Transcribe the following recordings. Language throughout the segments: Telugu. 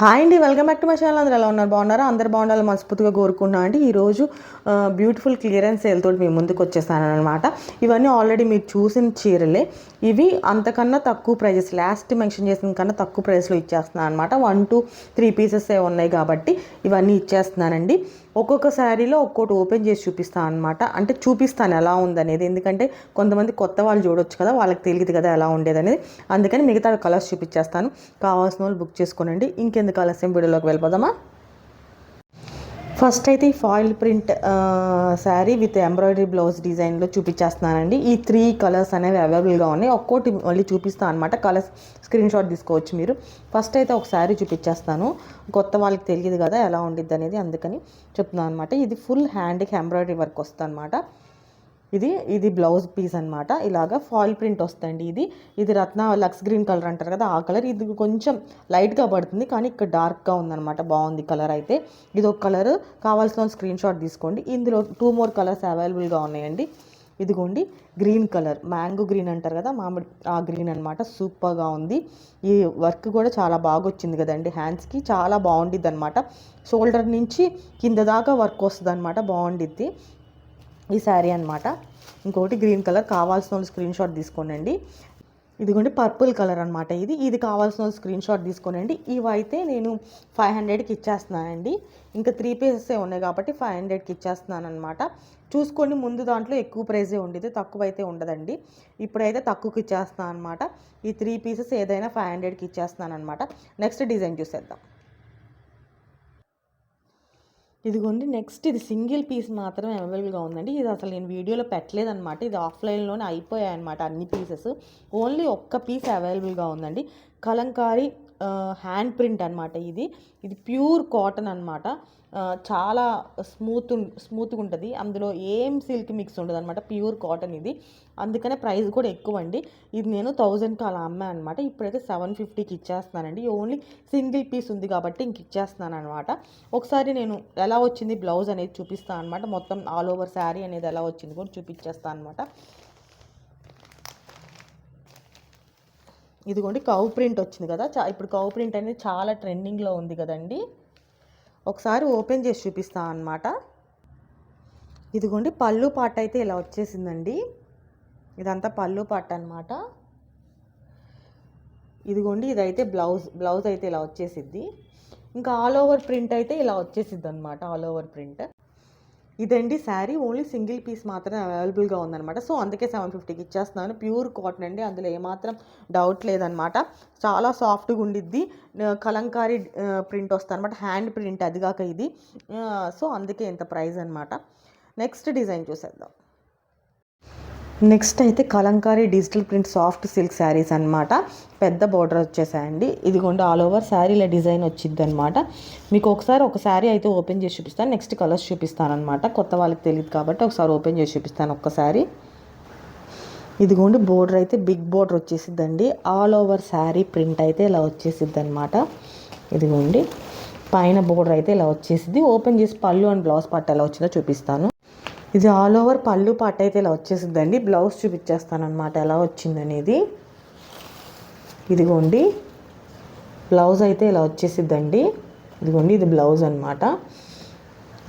హాయ్ అండి welcome back to my channel. అందరూ ఎలా ఉన్నారు? బాగున్నారా? అందరు బాగుండాలి మనస్ఫూర్తిగా కోరుకున్నా అండి. ఈరోజు బ్యూటిఫుల్ క్లియరెన్స్ సేల్తో మీ ముందుకు వచ్చేసాను అనమాట ఇవన్నీ ఆల్రెడీ మీరు చూసిన చీరలే. ఇవి అంతకన్నా తక్కువ ప్రైజెస్ లాస్ట్ మెన్షన్ చేసిన కన్నా తక్కువ ప్రైస్లో ఇచ్చేస్తున్నాను అనమాట వన్ టూ త్రీ పీసెస్ ఉన్నాయి కాబట్టి ఇవన్నీ ఇచ్చేస్తున్నానండి. ఒక్కొక్క శారీలో ఒక్కోటి ఓపెన్ చేసి చూపిస్తాను అనమాట అంటే చూపిస్తాను ఎలా ఉందనేది. ఎందుకంటే కొంతమంది కొత్త వాళ్ళు చూడొచ్చు కదా వాళ్ళకి తెలియదు కదా ఎలా ఉండేది అనేది అందుకని మిగతా కలర్స్ చూపించేస్తాను. కావాల్సిన వాళ్ళు బుక్ చేసుకోనండి. ఇంకెందుకు ఆలస్యం? వీడియోలోకి వెళ్ళిపోదామా? ఫస్ట్ అయితే ఈ foil print sari with embroidery blouse డిజైన్లో చూపించేస్తున్నానండి. ఈ త్రీ కలర్స్ అనేవి అవైలబుల్గా ఉన్నాయి. ఒక్కోటి మళ్ళీ చూపిస్తాను అనమాట కలర్స్ స్క్రీన్ షాట్ తీసుకోవచ్చు మీరు. ఫస్ట్ అయితే ఒక శారీ చూపించేస్తాను. కొత్త వాళ్ళకి తెలియదు కదా ఎలా ఉండిద్ది అనేది అందుకని చెప్తున్నాను అనమాట ఇది ఫుల్ హ్యాండ్కి ఎంబ్రాయిడరీ వర్క్ వస్తుంది అనమాట ఇది ఇది బ్లౌజ్ పీస్ అనమాట ఇలాగా ఫాయిల్ ప్రింట్ వస్తుంది ఇది. ఇది రత్న లక్స్ గ్రీన్ కలర్ అంటారు కదా ఆ కలర్. ఇది కొంచెం లైట్గా పడుతుంది కానీ ఇక్కడ డార్క్గా ఉందన్నమాట. బాగుంది కలర్ అయితే. ఇది ఒక కలర్. కావాల్సిన స్క్రీన్ షాట్ తీసుకోండి. ఇందులో టూ మోర్ కలర్స్ అవైలబుల్గా ఉన్నాయండి. ఇదిగోండి గ్రీన్ కలర్ మ్యాంగో గ్రీన్ అంటారు కదా మామిడి ఆ గ్రీన్ అనమాట సూపర్గా ఉంది. ఈ వర్క్ కూడా చాలా బాగా వచ్చింది కదండి హ్యాండ్స్కి చాలా బాగుండిద్ది అనమాట షోల్డర్ నుంచి కింద దాకా వర్క్ వస్తుంది అనమాట బాగుండిద్ది. ఈ శారీ అనమాట ఇంకొకటి గ్రీన్ కలర్. కావాల్సిన వాళ్ళు స్క్రీన్ షాట్ తీసుకోనండి. ఇదిగోండి పర్పుల్ కలర్ అనమాట ఇది. ఇది కావాల్సిన స్క్రీన్ షాట్ తీసుకోనండి. ఇవైతే నేను ఫైవ్ హండ్రెడ్కి ఇచ్చేస్తున్నానండి. ఇంకా త్రీ పీసెస్ ఉన్నాయి కాబట్టి ఫైవ్ హండ్రెడ్కి ఇచ్చేస్తున్నాను అనమాట చూసుకోండి ముందు దాంట్లో ఎక్కువ ప్రైజే ఉండేది తక్కువ అయితే ఉండదండి. ఇప్పుడైతే తక్కువకి ఇచ్చేస్తున్నాను అనమాట ఈ త్రీ పీసెస్ ఏదైనా ఫైవ్ హండ్రెడ్కి ఇచ్చేస్తున్నాను అనమాట నెక్స్ట్ డిజైన్ చూసేద్దాం. ఇదిగోండి నెక్స్ట్ ఇది సింగిల్ పీస్ మాత్రమే అవైలబుల్గా ఉందండి. ఇది అసలు నేను వీడియోలో పెట్టలేదన్నమాట. ఇది ఆఫ్లైన్లోనే అయిపోయాయి అనమాట అన్ని పీసెస్. ఓన్లీ ఒక్క పీస్ అవైలబుల్గా ఉందండి. కలంకారీ హ్యాండ్ ప్రింట్ అనమాట ఇది. ఇది ప్యూర్ కాటన్ అనమాట చాలా స్మూత్ స్మూత్గా ఉంటుంది. అందులో ఏం సిల్క్ మిక్స్ ఉండదు అనమాట ప్యూర్ కాటన్ ఇది. అందుకనే ప్రైస్ కూడా ఎక్కువ అండి ఇది నేను థౌజండ్కి అలా అమ్మాను అనమాట ఇప్పుడైతే సెవెన్ ఫిఫ్టీకి ఇచ్చేస్తున్నానండి. ఓన్లీ సింగిల్ పీస్ ఉంది కాబట్టి ఇంక ఇచ్చేస్తున్నాను అనమాట ఒకసారి నేను ఎలా వచ్చింది బ్లౌజ్ అనేది చూపిస్తాను అనమాట మొత్తం ఆల్ ఓవర్ శారీ అనేది ఎలా వచ్చింది కూడా చూపించేస్తాను అనమాట ఇదిగోండి కౌ ప్రింట్ వచ్చింది కదా. చా ఇప్పుడు కౌ ప్రింట్ అనేది చాలా ట్రెండింగ్లో ఉంది కదండి. ఒకసారి ఓపెన్ చేసి చూపిస్తాను అనమాట ఇదిగోండి పళ్ళు పాట అయితే ఇలా వచ్చేసిందండి. ఇదంతా పళ్ళు పాట అనమాట ఇదిగోండి ఇదైతే బ్లౌజ్ బ్లౌజ్ అయితే ఇలా వచ్చేసిద్ది. ఇంకా ఆల్ ఓవర్ ప్రింట్ అయితే ఇలా వచ్చేసిద్ది అనమాట ఆల్ ఓవర్ ప్రింట్. ఇదండి శారీ. ఓన్లీ సింగిల్ పీస్ మాత్రమే అవైలబుల్గా ఉందన్నమాట. సో అందుకే సెవెన్ ఫిఫ్టీకి ఇచ్చేస్తున్నాను. ప్యూర్ కాటన్ అండి. అందులో ఏమాత్రం డౌట్ లేదనమాట చాలా సాఫ్ట్గా ఉండిద్ది. కలంకారీ ప్రింట్ వస్తుంది అనమాట హ్యాండ్ ప్రింట్ అది కాక ఇది. సో అందుకే ఇంత ప్రైస్ అనమాట నెక్స్ట్ డిజైన్ చూసేద్దాం. నెక్స్ట్ అయితే Kalamkari digital print soft silk saris అనమాట పెద్ద బోర్డర్ వచ్చేసాయండి. ఇదిగోండి ఆల్ ఓవర్ శారీల డిజైన్ వచ్చింది అనమాట మీకు ఒకసారి ఒక శారీ అయితే ఓపెన్ చేసి చూపిస్తాను. నెక్స్ట్ కలర్స్ చూపిస్తాను అనమాట కొత్త వాళ్ళకి తెలియదు కాబట్టి ఒకసారి ఓపెన్ చేసి చూపిస్తాను ఒక్కసారి ఇదిగోండి బోర్డర్ అయితే బిగ్ బోర్డర్ వచ్చేసిద్దండి. ఆల్ ఓవర్ శారీ ప్రింట్ అయితే ఇలా వచ్చేసిద్ది అనమాట ఇదిగోండి పైన బోర్డర్ అయితే ఇలా వచ్చేసింది ఓపెన్ చేసి పళ్ళు అండ్ బ్లౌజ్ పట్టు ఎలా వచ్చిందో చూపిస్తాను. ఇది ఆల్ ఓవర్ పళ్ళు పాట అయితే ఇలా వచ్చేసిందండి. బ్లౌజ్ చూపించేస్తాను అనమాట ఎలా వచ్చిందనేది. ఇదిగోండి. బ్లౌజ్ అయితే ఇలా వచ్చేసిద్దండి. ఇదిగోండి ఇది బ్లౌజ్ అనమాట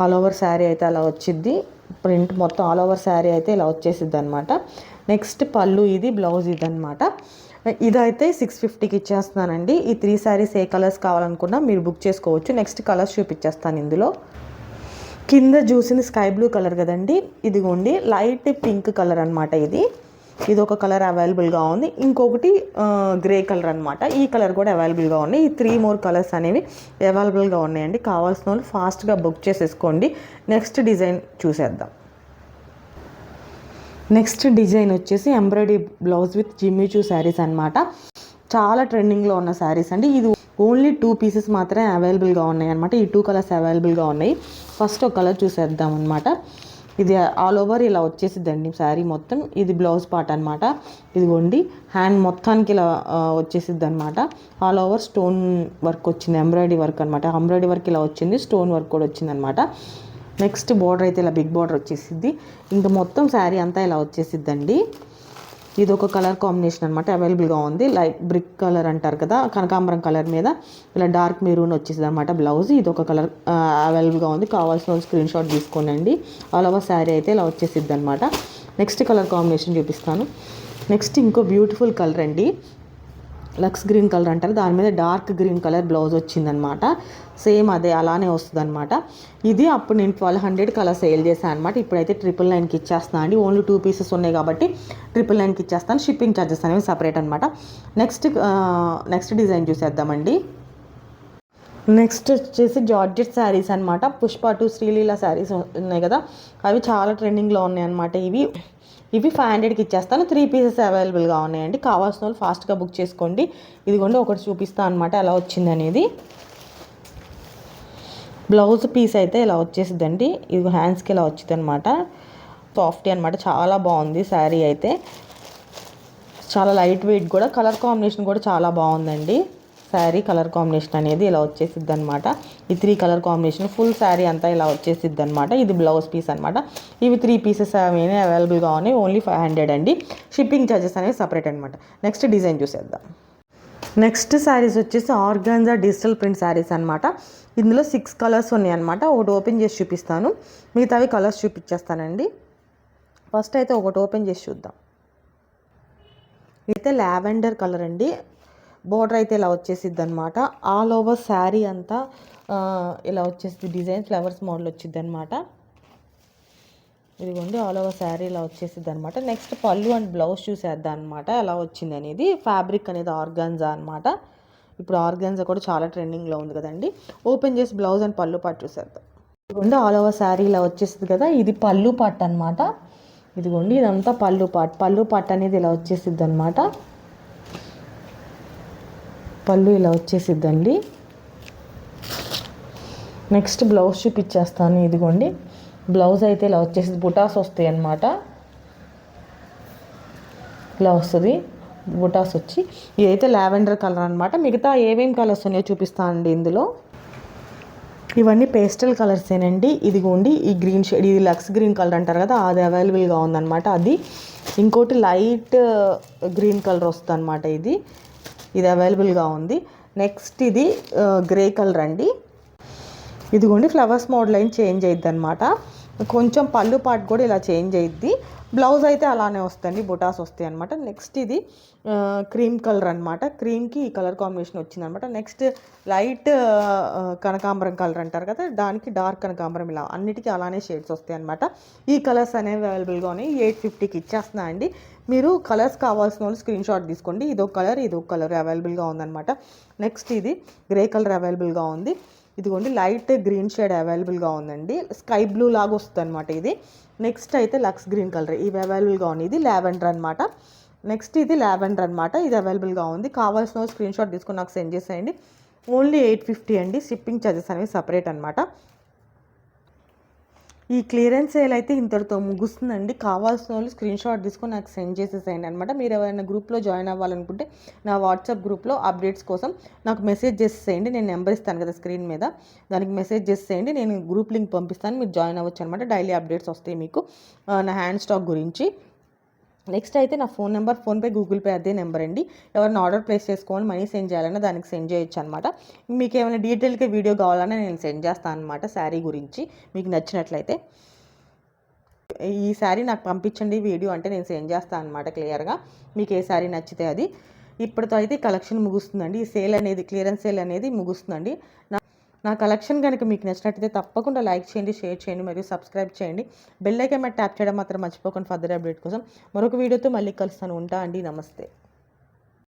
ఆల్ ఓవర్ శారీ అయితే అలా వచ్చిద్ది. ప్రింట్ మొత్తం ఆల్ ఓవర్ శారీ అయితే ఇలా వచ్చేసిద్ది అనమాట నెక్స్ట్ పళ్ళు ఇది బ్లౌజ్ ఇది అనమాట ఇదైతే సిక్స్ ఫిఫ్టీకి ఇచ్చేస్తున్నానండి. ఈ త్రీ శారీస్ ఏ కలర్స్ కావాలనుకున్నా మీరు బుక్ చేసుకోవచ్చు. నెక్స్ట్ కలర్స్ చూపించేస్తాను ఇందులో. కింద చూసింది స్కై బ్లూ కలర్ కదండి. ఇదిగోండి లైట్ పింక్ కలర్ అనమాట ఇది. ఇది ఒక కలర్ అవైలబుల్గా ఉంది. ఇంకొకటి గ్రే కలర్ అనమాట ఈ కలర్ కూడా అవైలబుల్గా ఉన్నాయి ఈ త్రీ మోర్ కలర్స్ అనేవి అవైలబుల్గా ఉన్నాయండి. కావాల్సిన వాళ్ళు ఫాస్ట్గా బుక్ చేసేసుకోండి. నెక్స్ట్ డిజైన్ చూసేద్దాం. నెక్స్ట్ డిజైన్ వచ్చేసి embroidery blouse with Jimmy Choo saris అనమాట చాలా ట్రెండింగ్లో ఉన్న శారీస్ అండి. ఇది ఓన్లీ టూ పీసెస్ మాత్రమే అవైలబుల్గా ఉన్నాయి అనమాట ఈ టూ కలర్స్ అవైలబుల్గా ఉన్నాయి. ఫస్ట్ ఒక కలర్ చూసేద్దాం అనమాట ఇది ఆల్ ఓవర్ ఇలా వచ్చేసిద్దండి శారీ మొత్తం. ఇది బ్లౌజ్ పార్ట్ అనమాట ఇదిగోండి హ్యాండ్ మొత్తానికి ఇలా వచ్చేసిద్ది అనమాట ఆల్ ఓవర్ స్టోన్ వర్క్ వచ్చింది ఎంబ్రాయిడరీ వర్క్ అనమాట ఎంబ్రాయిడరీ వర్క్ ఇలా వచ్చింది స్టోన్ వర్క్ కూడా వచ్చింది అనమాట నెక్స్ట్ బార్డర్ అయితే ఇలా బిగ్ బార్డర్ వచ్చేసిద్ది. ఇంకా మొత్తం శారీ అంతా ఇలా వచ్చేసిద్దండి. ఇది ఒక కలర్ కాంబినేషన్ అనమాట అవైలబుల్గా ఉంది. లైట్ బ్రిక్ కలర్ అంటారు కదా కనకాంబరం కలర్ మీద. ఇలా డార్క్ మెరూన్ వచ్చేసింది అనమాట బ్లౌజ్ ఇది ఒక కలర్ అవైలబుల్గా ఉంది. కావాల్సిన వాళ్ళు స్క్రీన్ షాట్ తీసుకోనండి. ఆల్ ఓవర్ శారీ అయితే ఇలా వచ్చేసిద్ది అనమాట నెక్స్ట్ కలర్ కాంబినేషన్ చూపిస్తాను. నెక్స్ట్ ఇంకో బ్యూటిఫుల్ కలర్ అండి. లక్స్ గ్రీన్ కలర్ అంటారు. దాని మీద డార్క్ గ్రీన్ కలర్ బ్లౌజ్ వచ్చిందనమాట. సేమ్ అదే అలానే వస్తుంది అనమాట ఇది అప్పుడు నేను ట్వెల్వ్ హండ్రెడ్కి అలా సేల్ చేశాను అనమాట. ఇప్పుడైతే ట్రిపుల్ నైన్కి ఇచ్చేస్తాను అండి. ఓన్లీ టూ పీసెస్ ఉన్నాయి కాబట్టి ట్రిపుల్ నైన్కి ఇచ్చేస్తాను. షిప్పింగ్ ఛార్జెస్ అనేవి సపరేట్ అనమాట. నెక్స్ట్ నెక్స్ట్ డిజైన్ చూసేద్దామండి. నెక్స్ట్ వచ్చేసి జార్జెట్ శారీస్ అనమాట. పుష్ప టు శ్రీలీల శారీస్ ఉన్నాయి కదా. అవి చాలా ట్రెండింగ్లో ఉన్నాయి అనమాట ఇవి. ఇవి ఫైవ్ హండ్రెడ్కి ఇచ్చేస్తాను. త్రీ పీసెస్ అవైలబుల్గా ఉన్నాయండి. కావాల్సిన వాళ్ళు ఫాస్ట్గా బుక్ చేసుకోండి. ఇదిగోండి ఒకటి చూపిస్తాను అనమాట ఎలా వచ్చింది అనేది. బ్లౌజ్ పీస్ అయితే ఇలా వచ్చేసిందండి ఇది హ్యాండ్స్కి ఇలా వచ్చింది అనమాట సాఫ్టీ అనమాట చాలా బాగుంది శారీ అయితే. చాలా లైట్ వెయిట్ కూడా కలర్ కాంబినేషన్ కూడా చాలా బాగుందండి. శారీ కలర్ కాంబినేషన్ అనేది ఇలా వచ్చేసిద్ది అనమాట ఈ three colour combination full sari అంతా ఇలా వచ్చేసిద్ది అనమాట ఇది బ్లౌజ్ పీస్ అనమాట ఇవి త్రీ పీసెస్ అవి అవైలబుల్గా ఉన్నాయి. ఓన్లీ ఫైవ్ హండ్రెడ్ అండి. షిప్పింగ్ ఛార్జెస్ అనేవి సపరేట్ అనమాట నెక్స్ట్ డిజైన్ చూసేద్దాం. నెక్స్ట్ శారీస్ వచ్చేసి ఆర్గాన్జా డిజిటల్ ప్రింట్ శారీస్ అనమాట ఇందులో సిక్స్ కలర్స్ ఉన్నాయి అనమాట ఒకటి ఓపెన్ చేసి చూపిస్తాను. మిగతావి కలర్స్ చూపించేస్తానండి ఫస్ట్ అయితే ఒకటి ఓపెన్ చేసి చూద్దాం. అయితే లావెండర్ కలర్ అండి. బోర్డర్ అయితే ఇలా వచ్చేసిద్ది అనమాట ఆల్ ఓవర్ శారీ అంతా ఇలా వచ్చేసింది డిజైన్ ఫ్లవర్స్ మోడల్ వచ్చింది అనమాట ఇదిగోండి ఆల్ ఓవర్ శారీ ఇలా వచ్చేసిద్ది అనమాట నెక్స్ట్ పళ్ళు అండ్ బ్లౌజ్ చూసేద్దాం అనమాట ఎలా వచ్చింది అనేది ఫ్యాబ్రిక్ అనేది ఆర్గాన్జా అనమాట ఇప్పుడు ఆర్గాన్జా కూడా చాలా ట్రెండింగ్లో ఉంది కదండి. ఓపెన్ చేసి బ్లౌజ్ అండ్ పళ్ళు పాటు చూసేద్దాం. ఇదిగోండి ఆల్ ఓవర్ శారీ ఇలా వచ్చేసింది కదా. ఇది పళ్ళు పట్టు అనమాట ఇదిగోండి ఇదంతా పళ్ళు పాట్. పళ్ళు పట్టు అనేది ఇలా వచ్చేసిద్ది అనమాట పళ్ళు ఇలా వచ్చేసిద్దండి. నెక్స్ట్ బ్లౌజ్ చూపించేస్తాను ఇదిగోండి. బ్లౌజ్ అయితే ఇలా వచ్చేసి బుటాస్ వస్తాయి అన్నమాట ఇలా వస్తుంది బుటాస్ వచ్చి. ఇదైతే లావెండర్ కలర్ అనమాట మిగతా ఏమేమి కలర్స్ ఉన్నాయో చూపిస్తానండి ఇందులో. ఇవన్నీ పేస్టల్ కలర్సేనండి. ఇదిగోండి ఈ గ్రీన్ షేడ్ ఇది లక్స్ గ్రీన్ కలర్ అంటారు కదా అది అవైలబుల్గా ఉందన్నమాట అది. ఇంకోటి లైట్ గ్రీన్ కలర్ వస్తుంది అనమాట ఇది. ఇది అవైలబుల్గా ఉంది. నెక్స్ట్ ఇది గ్రే కలర్ అండి. ఇదిగోండి ఫ్లవర్స్ మోడల్ అయిన చేంజ్ అయ్యిద్ది అనమాట కొంచెం పళ్ళు పాటు కూడా ఇలా చేంజ్ అయ్యిద్ది బ్లౌజ్ అయితే అలానే వస్తాయండి బుటాస్ వస్తాయి అనమాట నెక్స్ట్ ఇది క్రీమ్ కలర్ అనమాట క్రీమ్కి ఈ కలర్ కాంబినేషన్ వచ్చింది అనమాట నెక్స్ట్ లైట్ కనకాంబరం కలర్ అంటారు కదా దానికి డార్క్ కనకాంబరం ఇలా అన్నిటికీ అలానే షేడ్స్ వస్తాయి అనమాట ఈ కలర్స్ అనేవి అవైలబుల్గా ఉన్నాయి. ఎయిట్ ఫిఫ్టీకి ఇచ్చేస్తున్నా అండి మీరు కలర్స్ కావాల్సిన వాళ్ళు స్క్రీన్ షాట్ తీసుకోండి. ఇదో కలర్ ఇదో కలర్ అవైలబుల్గా ఉందన్నమాట. నెక్స్ట్ ఇది గ్రే కలర్ అవైలబుల్గా ఉంది. ఇదిగోండి లైట్ గ్రీన్ షేడ్ అవైలబుల్గా ఉందండి. స్కై బ్లూ లాగా వస్తుంది అనమాట ఇది. నెక్స్ట్ అయితే లక్స్ గ్రీన్ కలర్. ఇవి అవైలబుల్గా ఉంది ఇది లావెండర్ అనమాట నెక్స్ట్ ఇది లావెండర్ అనమాట ఇది అవైలబుల్గా ఉంది. కావాల్సిన స్క్రీన్ షాట్ తీసుకొని నాకు సెండ్ చేసేయండి. ఓన్లీ ఎయిట్ ఫిఫ్టీ అండి. షిప్పింగ్ ఛార్జెస్ అనేవి సపరేట్ అనమాట ఈ క్లియరెన్స్ సేల్ అయితే ఇంతటితో ముగుస్తుందండి. కావాల్సిన వాళ్ళు స్క్రీన్ షాట్ తీసుకొని నాకు సెండ్ చేసేసేయండి అనమాట మీరు ఎవరైనా గ్రూప్లో జాయిన్ అవ్వాలనుకుంటే నా వాట్సాప్ గ్రూప్లో అప్డేట్స్ కోసం నాకు మెసేజ్ చేసేయండి నేను నెంబర్ ఇస్తాను కదా స్క్రీన్ మీద. దానికి మెసేజ్ చేసేయండి నేను గ్రూప్ లింక్ పంపిస్తాను. మీరు జాయిన్ అవ్వచ్చు అనమాట డైలీ అప్డేట్స్ వస్తాయి మీకు. నా హ్యాండ్ స్టాక్ గురించి. నెక్స్ట్ అయితే నా phone number PhonePe Google Pay అదే నెంబర్ అండి. ఎవరైనా ఆర్డర్ ప్లేస్ చేసుకోవాలి మనీ సెండ్ చేయాలన్నా దానికి సెండ్ చేయొచ్చు అనమాట మీకు ఏమైనా డీటెయిల్గా వీడియో కావాలన్నా నేను సెండ్ చేస్తాను అనమాట శారీ గురించి మీకు నచ్చినట్లయితే. ఈ శారీ నాకు పంపించండి వీడియో అంటే నేను సెండ్ చేస్తాను అనమాట క్లియర్గా. మీకు ఏ శారీ నచ్చితే అది. ఇప్పటితో అయితే కలెక్షన్ ముగుస్తుందండి. ఈ సేల్ అనేది క్లియరెన్స్ సేల్ అనేది ముగుస్తుందండి. నా నా కలెక్షన్ కనుక మీకు నచ్చినట్టయితే తప్పకుండా లైక్ చేయండి షేర్ చేయండి మరియు సబ్స్క్రైబ్ చేయండి. బెల్ ఐకాన్ మీద ట్యాప్ చేయడం మాత్రం మర్చిపోకండి ఫర్దర్ అప్డేట్ కోసం. మరొక వీడియోతో మళ్ళీ కలుస్తాను. ఉంటా అండి. నమస్తే.